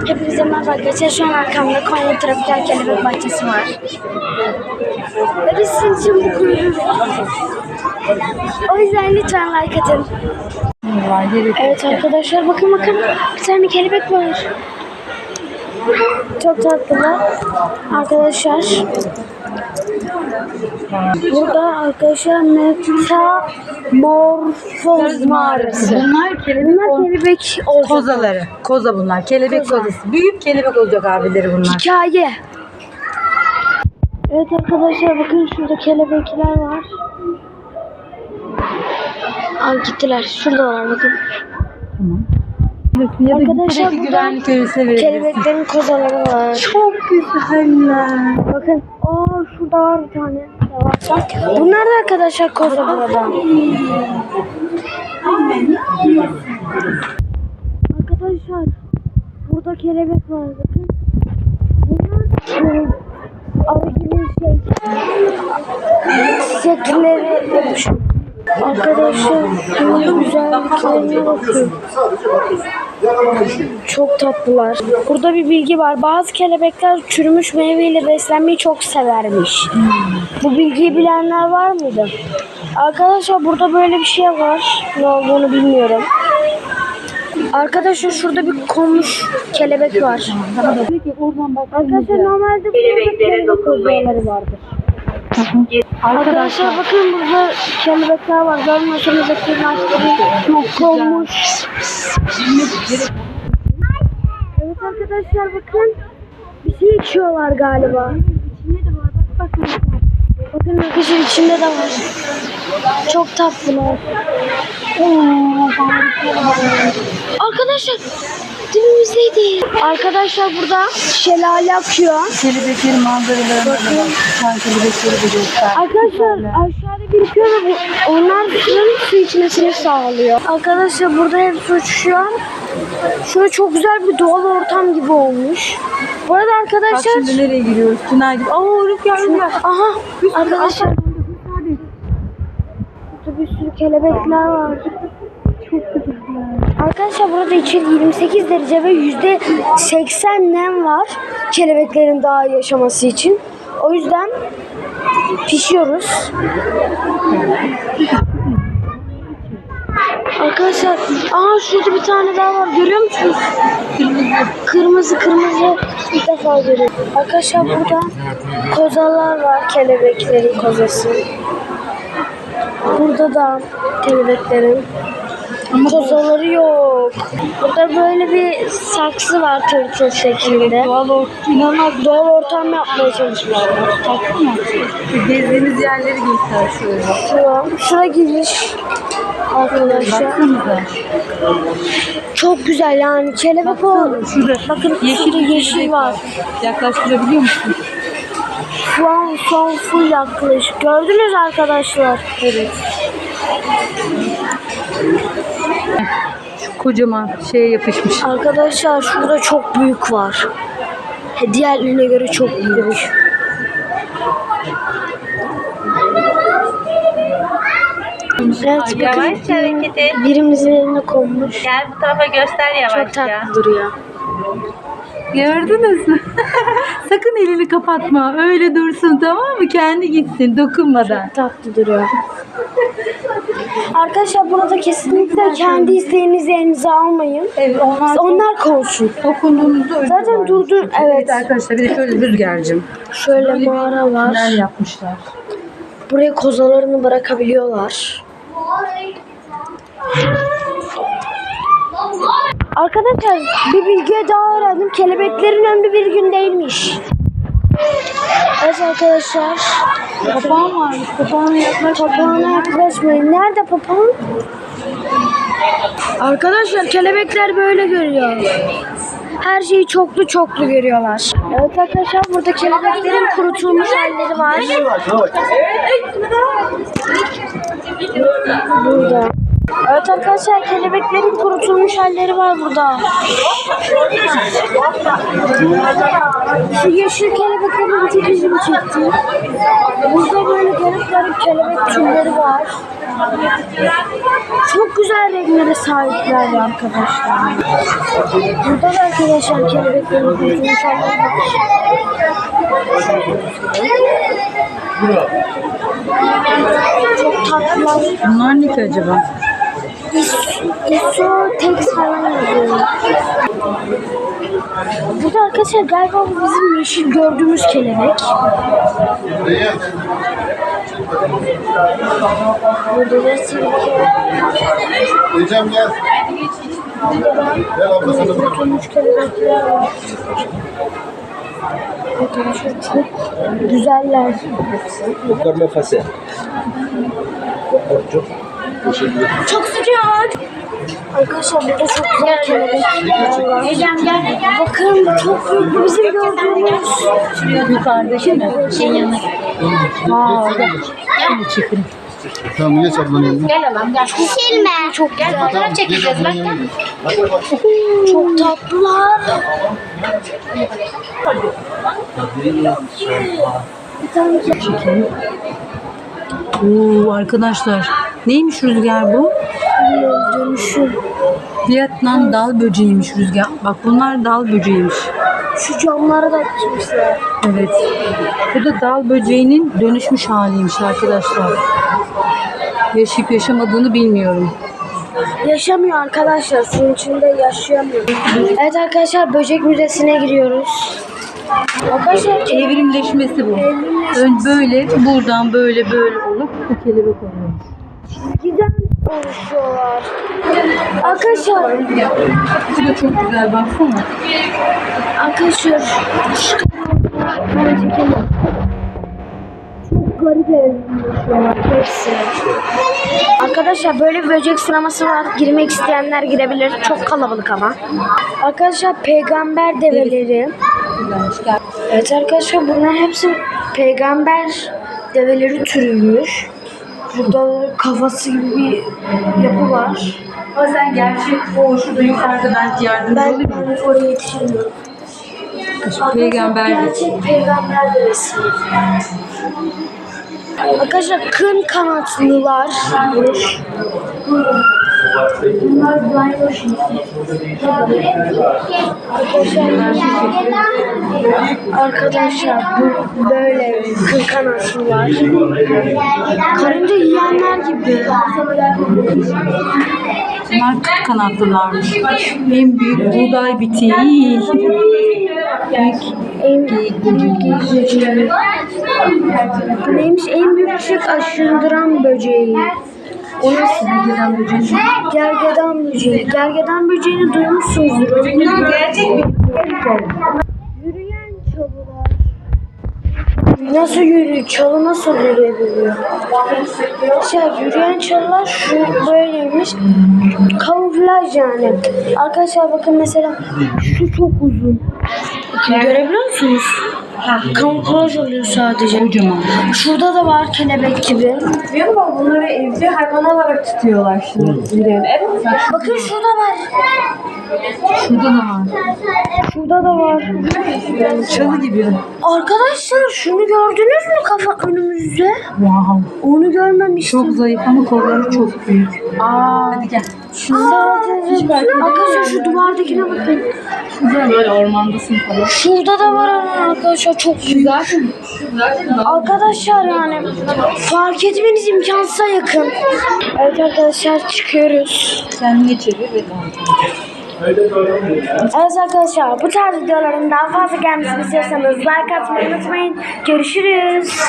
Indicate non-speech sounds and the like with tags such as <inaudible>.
Hepinize merhaba arkadaşlar. Şu an arkamda Konya Tropikal Kelebek Bahçesi var. Ve biz sizin için bu kuyruğu. O yüzden lütfen like atın. Evet arkadaşlar bakın bakın. Bir tane kelebek var. Çok tatlılar. Arkadaşlar. Burada arkadaşlar metamorfoz mağarası. Bunlar kelebek Bunlar kelebek olacak. kozaları. Koza bunlar. Kelebek Koza. kozası. Büyük kelebek olacak abileri bunlar. Hikaye. Evet arkadaşlar bakın şurada kelebekler var. Aa gittiler. Şuradalar bakın. Ya da Arkadaşlar burada. Kelebeklerin kozaları var. Çok güzeller. Bakın. Aa şurada var bir tane. Bunlar da arkadaşlar koza burada. Arkadaşlar burada kelebek var bakın. Bunlar şey, arı gibi şey. Çiçekleri Arkadaşlar bunun güzelliklerine bakın. Çok tatlılar. Burada bir bilgi var. Bazı kelebekler çürümüş meyveyle beslenmeyi çok severmiş. Bu bilgiyi bilenler var mıydı? Arkadaşlar burada böyle bir şey var. Ne olduğunu bilmiyorum. Arkadaşlar şurada bir konmuş kelebek var. Arkadaşlar normalde burada kelebek kozları vardır. Arkadaşlar bakın burada kelebekler var. Görmüyorsanız yakınlaştırayım. Çok konmuş. Evet arkadaşlar bakın. Bir şey içiyorlar galiba. İçinde de var. Bak bakın. Bakın arkadaşlar içinde de var. Çok tatlılar. Oo, Arkadaşlar dibimizdeydi. Arkadaşlar burada şelale akıyor. Kelebeklerin manzaralarına da bak. Sen kelebekleri de göster. Arkadaşlar aşağıda birikiyor ve bu, onlar suyun su içmesini sağlıyor. Arkadaşlar burada hepsi uçuşuyor. Şöyle çok güzel bir doğal ortam gibi olmuş. Bu arada Bak arkadaşlar şimdi nereye giriyoruz? Tünel gibi. Aa rüzgar rüzgar. aha arkadaşlar burada bir sürü kelebekler var. Arkadaşlar burada içeri 28 derece ve yüzde 80 nem var kelebeklerin daha yaşaması için. O yüzden pişiyoruz. Arkadaşlar, aa şurada bir tane daha var. Görüyor musunuz? Kırmızı kırmızı ilk defa görüyorum. Arkadaşlar burada kozalar var. Kelebeklerin kozası. Burada da kelebeklerin kozaları yok. Burada böyle bir saksı var tırtıl şeklinde. Doğal ortam inanılmaz. Doğal ortam yapmaya çalışmışlar. Tatlı mı? Gezdiğimiz yerleri göster şöyle. Şura, giriş. Arkadaşlar. Baksanıza. Çok güzel yani kelebek o. Şurada. Bakın yeşil, yeşil var. Yaklaştırabiliyor musun? Şu an son full yaklaş. Gördünüz arkadaşlar. Evet. Kocaman şeye yapışmış. Arkadaşlar şurada çok büyük var. Diğerlerine göre çok büyük. Evet Yavaş bakın hareket et. birimizin eline konmuş. Gel bu tarafa göster Çok yavaşça. tatlı duruyor. Gördünüz mü? <laughs> Sakın elini kapatma. Öyle dursun tamam mı? Kendi gitsin dokunmadan. tatlı duruyor. Arkadaşlar burada kesinlikle kendi isteğinizi elinize almayın. Evet onlar, Onlar konsun. dokunduğunuzda öyle Zaten var. durdun evet. Arkadaşlar bir de şöyle rüzgarcım. Şöyle mağara var. Neler yapmışlar. Buraya kozalarını bırakabiliyorlar. Arkadaşlar bir bilgi daha öğrendim. Kelebeklerin ömrü bir gün değilmiş. Evet arkadaşlar. Papağan varmış. Papağana yaklaş. Papağana yaklaşmayın. Nerede papağan? Arkadaşlar kelebekler böyle görüyor. Her şeyi çoklu çoklu görüyorlar. Evet arkadaşlar burada kelebeklerin kurutulmuş halleri var. Burada. Evet arkadaşlar kelebeklerin kurutulmuş halleri var burada. Şu yeşil bir ilgimi çekti. Burada böyle garip garip kelebek türleri var. Çok güzel renklere sahipler arkadaşlar. Burada da arkadaşlar kelebeklerin kurtulmuş halleri var. Çok tatlılar. Bunlar ne ki acaba? İso tek falan yazıyor. Burada arkadaşlar galiba bu bizim yeşil gördüğümüz kelebek. Burada da. Hocam gel. Gel abla sana bırak. Kelebekler var. Arkadaşlar çok güzeller. Çok. Çok sıcak. Arkadaşlar burada çok güzel kelebekler var. Bakın çok büyük. Bizim gördüğümüz. Yukarıda şimdi. Şeyin yanına. Aa orada. Şimdi çekelim. Tamam geç ablanın yanına. Silme. Çok güzel. Tamam geç ablanın yanına. Çok tatlılar. Bir tane Çekelim. Oo arkadaşlar. Neymiş rüzgar bu? dönüşüm. Vietnam dal böceğiymiş rüzgar. Bak bunlar dal böceğiymiş. Şu camları da açmışlar. Evet. Bu da dal böceğinin dönüşmüş haliymiş arkadaşlar. Yaşayıp yaşamadığını bilmiyorum. Yaşamıyor arkadaşlar. Suyun içinde yaşayamıyor. Evet arkadaşlar böcek müzesine giriyoruz. Arkadaşlar Evrimleşmesi bu. Ön böyle, buradan böyle böyle olup bu kelebek oluyor. Çizgiden oluşuyorlar. Arkadaşlar, Bu da çok güzel baksana. arkadaşlar. Çok garip evrimleşiyorlar hepsi. Arkadaşlar böyle bir böcek sineması var. Girmek isteyenler girebilir. Çok kalabalık ama. Arkadaşlar peygamber develeri. Evet arkadaşlar bunlar hepsi peygamber develeri türüymüş. Burada kafası gibi bir yapı var. Bazen gerçek o şurada yukarıda belki yardımcı Ben, olayım mı? ben oraya yetişemiyorum. Peygamber Gerçek peygamber devesi. Arkadaşlar kın kanatlılar. Arkadaşlar bu böyle kın kanatlılar. Karınca yiyenler gibi. bunlar kırk kanatlılarmış. En büyük buğday bitiği. En büyük. Neymiş en büyük şık aşındıran böceği. O nasıl bilgilen böceği? Gergedan böceği. Gergedan böceğini duymuşsunuzdur. Gerçek mi? Yürüyen çalılar. Nasıl yürüyor? Çalı nasıl yürüyebiliyor? Şey, yürüyen çalılar şu böyleymiş. Kamuflaj yani. Arkadaşlar bakın mesela şu çok uzun. Görebiliyor musunuz? Kamuflaj oluyor sadece. Kocaman. Şurada da var kelebek gibi. Biliyor musun? Bunları evcil hayvan olarak tutuyorlar şimdi. Evet. Bak Bakın şurada var. Şurada da var. Şurada da var. Çalı gibi. Arkadaşlar şunu gördünüz mü kafa önümüzde? Wow. Onu görmemiştim. Çok zayıf ama kolları çok büyük. Aa, hadi gel. Arkadaşlar şu duvardakine bakın. Güzel böyle ormandasın falan. Şurada da var arkadaşlar çok büyük. Arkadaşlar yani fark etmeniz imkansıza yakın. Evet arkadaşlar çıkıyoruz. Kendine çevir ve. Evet arkadaşlar bu tarz videoların daha fazla gelmesini istiyorsanız like atmayı unutmayın. Görüşürüz.